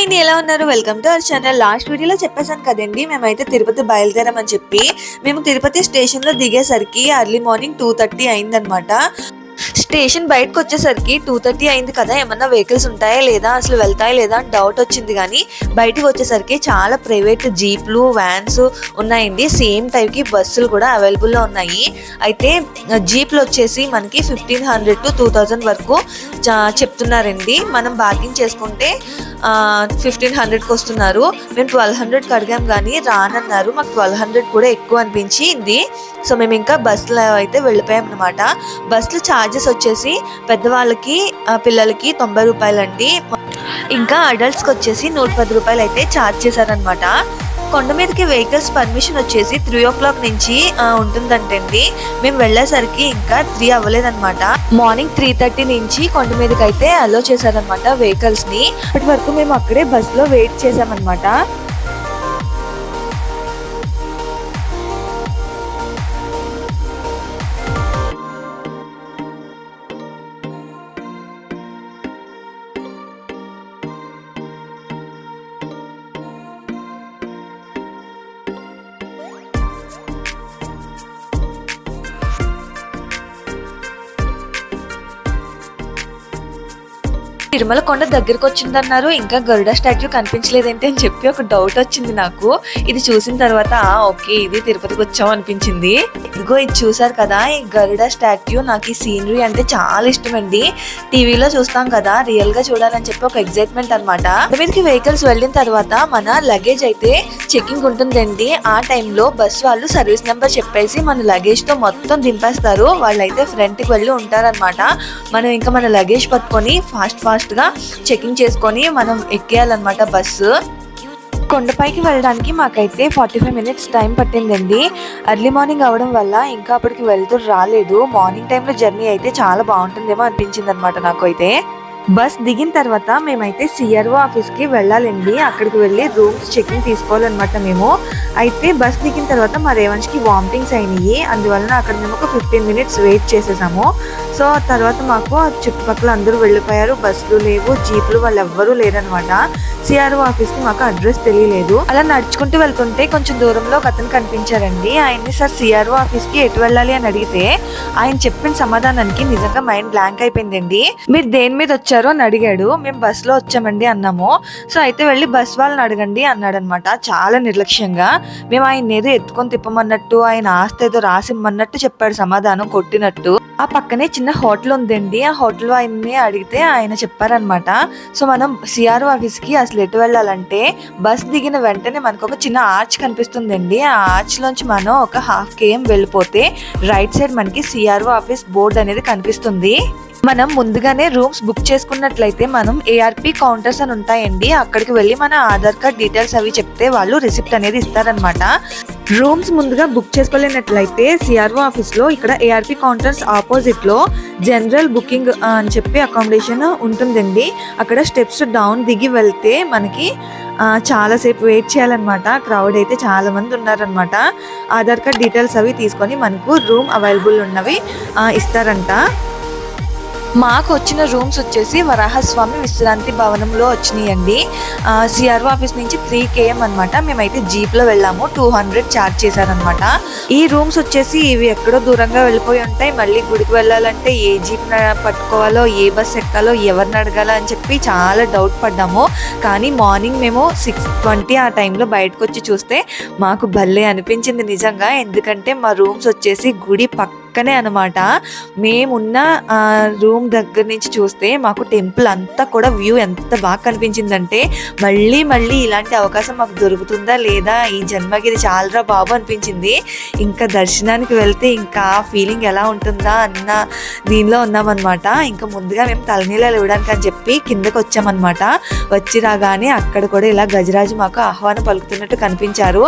And నేను ఎలా ఉన్నారు? Welcome to our channel last వీడియోలో చెప్పేశాను కదండి మేమైతే తిరుపతి బయలుదేరామని చెప్పి మేము తిరుపతి స్టేషన్లో దిగేసరికి అర్లీ మార్నింగ్ టూ థర్టీ అయిందనమాట స్టేషన్ బయటకు వచ్చేసరికి టూ థర్టీ అయింది కదా ఏమన్నా వెహికల్స్ ఉంటాయా లేదా అసలు వెళ్తాయా లేదా అని డౌట్ వచ్చింది కానీ బయటకు వచ్చేసరికి చాలా ప్రైవేట్ జీప్లు వ్యాన్స్ ఉన్నాయండి. సేమ్ టైప్కి బస్సులు కూడా అవైలబుల్లో ఉన్నాయి. అయితే జీప్లు వచ్చేసి మనకి fifteen hundred to two thousand వరకు చెప్తున్నారండి. మనం బార్గింగ్ చేసుకుంటే ఫిఫ్టీన్ హండ్రెడ్కి వస్తున్నారు. మేము ట్వెల్వ్ హండ్రెడ్కి అడిగాం కానీ రానన్నారు. మాకు ట్వెల్వ్ హండ్రెడ్ కూడా ఎక్కువ అనిపించింది. సో మేము ఇంకా బస్సులో అయితే వెళ్ళిపోయాం అనమాట బస్సులో ఛార్జెస్ వచ్చేసి పెద్దవాళ్ళకి పిల్లలకి తొంభై రూపాయలండి. ఇంకా అడల్ట్స్కి వచ్చేసి నూట పది రూపాయలు అయితే ఛార్జ్ చేశారనమాట కొండ మీదకి వెహికల్స్ పర్మిషన్ వచ్చేసి త్రీ ఓ క్లాక్ నుంచి ఉంటుందంటండి. మేము వెళ్ళేసరికి ఇంకా త్రీ అవ్వలేదన్నమాట. మార్నింగ్ త్రీ థర్టీ నుంచి కొండ మీదకి అయితే అలో చేశారనమాట వెహికల్స్ని వరకు మేము అక్కడే బస్లో వెయిట్ చేసామన్నమాట తిరుమల కొండ దగ్గరకు వచ్చిందన్నారు. ఇంకా గరుడ స్టాట్యూ కనిపించలేదేంటి అని చెప్పి ఒక డౌట్ వచ్చింది నాకు. ఇది చూసిన తర్వాత ఓకే ఇది తిరుపతికి వచ్చాం అనిపించింది. ఇదిగో ఇది చూసారు కదా ఈ గరుడ స్టాట్యూ నాకు ఈ సీనరీ అంటే చాలా ఇష్టం అండి టీవీలో చూస్తాం కదా రియల్గా చూడాలని చెప్పి ఒక ఎగ్జైట్మెంట్ అనమాట మీదకి వెహికల్స్ వెళ్ళిన తర్వాత మన లగేజ్ అయితే చెకింగ్ ఉంటుందండి. ఆ టైంలో బస్ వాళ్ళు సర్వీస్ నెంబర్ చెప్పేసి మన లగేజ్తో మొత్తం దింపేస్తారు. వాళ్ళైతే ఫ్రంట్కి వెళ్ళి ఉంటారన్నమాట. మనం ఇంకా మన లగేజ్ పట్టుకొని ఫాస్ట్ ఫాస్ట్గా చెకింగ్ చేసుకొని మనం ఎక్కేయాలన్నమాట బస్సు కొండపైకి వెళ్ళడానికి మాకైతే ఫార్టీ ఫైవ్ మినిట్స్ టైం పట్టిందండి. ఎర్లీ మార్నింగ్ అవడం వల్ల ఇంకా అప్పటికి వెళ్తూ రాలేదు. మార్నింగ్ టైంలో జర్నీ అయితే చాలా బాగుంటుందేమో అనిపించింది అనమాట నాకు అయితే బస్ దిగిన తర్వాత మేమైతే సిఆర్ఓ ఆఫీస్కి వెళ్ళాలండి. అక్కడికి వెళ్ళి రూమ్స్ చెకింగ్ తీసుకోవాలన్నమాట మేము. అయితే బస్ దిగిన తర్వాత మా రేవంష్కి వామిటింగ్స్ అయినాయి. అందువలన అక్కడ మేము ఒక ఫిఫ్టీన్ మినిట్స్ వెయిట్ చేసేసాము. సో తర్వాత మాకు చుట్టుపక్కల అందరూ వెళ్ళిపోయారు. బస్సులు లేవు జీపులు వాళ్ళు ఎవ్వరూ లేరనమాట సిఆర్ఓ ఆఫీస్కి మాకు అడ్రస్ తెలియలేదు. అలా నడుచుకుంటూ వెళ్తుంటే కొంచెం దూరంలో ఒక అతను కనిపించారండి. ఆయన్ని సార్ సిఆర్ఓ ఆఫీస్కి ఎటు వెళ్ళాలి అని అడిగితే ఆయన చెప్పిన సమాధానానికి నిజంగా మైండ్ బ్లాంక్ అయిపోయిందండి. మీరు దేని మీద వచ్చారో అని అడిగాడు. మేము బస్సులో వచ్చామండి అన్నాము. సో అయితే వెళ్ళి బస్ వాళ్ళని అడగండి అన్నాడు అనమాట చాలా నిర్లక్ష్యంగా. మేము ఆయన ఏదో ఎత్తుకొని తిప్పమన్నట్టు ఆయన ఆస్తి ఏదో రాసిమ్మన్నట్టు చెప్పాడు సమాధానం కొట్టినట్టు. ఆ పక్కనే చిన్న హోటల్ ఉందండి. ఆ హోటల్ ఆయన్ని అడిగితే ఆయన చెప్పారనమాట సో మనం సిఆర్ఓ ఆఫీస్కి అసలు ఎటు వెళ్ళాలంటే బస్ దిగిన వెంటనే మనకు ఒక చిన్న ఆర్చ్ కనిపిస్తుందండి. ఆ ఆర్చ్లోంచి మనం ఒక హాఫ్ కేఎం వెళ్ళిపోతే రైట్ సైడ్ మనకి సిఆర్ఓ ఆఫీస్ బోర్డు అనేది కనిపిస్తుంది. మనం ముందుగానే రూమ్స్ బుక్ చేసుకున్నట్లయితే మనం ఏఆర్పి కౌంటర్స్ అని ఉంటాయండి. అక్కడికి వెళ్ళి మన ఆధార్ కార్డ్ డీటెయిల్స్ అవి చెప్తే వాళ్ళు రిసిప్ట్ అనేది ఇస్తారనమాట రూమ్స్ ముందుగా బుక్ చేసుకోలేనట్లయితే సిఆర్ఓ ఆఫీస్లో ఇక్కడ ఏఆర్పి కౌంటర్స్ ఆపోజిట్లో జనరల్ బుకింగ్ అని చెప్పి అకామిడేషన్ ఉంటుందండి. అక్కడ స్టెప్స్ డౌన్ దిగి వెళ్తే మనకి చాలాసేపు వెయిట్ చేయాలన్నమాట. క్రౌడ్ అయితే చాలామంది ఉన్నారనమాట ఆధార్ కార్డ్ డీటెయిల్స్ అవి తీసుకొని మనకు రూమ్ అవైలబుల్ ఉన్నవి ఇస్తారంట. మాకు వచ్చిన రూమ్స్ వచ్చేసి వరాహస్వామి విశ్రాంతి భవనంలో వచ్చినాయండి. సిఆర్ఓ ఆఫీస్ నుంచి త్రీ కేఎం అనమాట మేమైతే జీప్లో వెళ్ళాము. టూ హండ్రెడ్ ఛార్జ్ చేశారనమాట ఈ రూమ్స్ వచ్చేసి ఇవి ఎక్కడో దూరంగా వెళ్ళిపోయి ఉంటాయి. మళ్ళీ గుడికి వెళ్ళాలంటే ఏ జీప్ పట్టుకోవాలో ఏ బస్ ఎక్కాలో ఎవరిని అడగాలో అని చెప్పి చాలా డౌట్ పడ్డాము. కానీ మార్నింగ్ మేము సిక్స్ ట్వంటీ ఆ టైంలో బయటకు వచ్చి చూస్తే మాకు భలే అనిపించింది నిజంగా. ఎందుకంటే మా రూమ్స్ వచ్చేసి గుడి పక్క పక్కనే అనమాట మేమున్న రూమ్ దగ్గర నుంచి చూస్తే మాకు టెంపుల్ అంతా కూడా వ్యూ ఎంత బాగా కనిపించిందంటే మళ్ళీ మళ్ళీ ఇలాంటి అవకాశం మాకు దొరుకుతుందా లేదా? ఈ జన్మకి ఇది చాలరా బాబు అనిపించింది. ఇంకా దర్శనానికి వెళ్తే ఇంకా ఫీలింగ్ ఎలా ఉంటుందా అన్న దీనిలో ఉన్నామన్నమాట. ఇంకా ముందుగా మేము తలనీళ్ళు ఇవ్వడానికి అని చెప్పి కిందకి వచ్చామన్నమాట. వచ్చి రాగానే అక్కడ కూడా ఇలా గజరాజు మాకు ఆహ్వానం పలుకుతున్నట్టు కనిపించారు.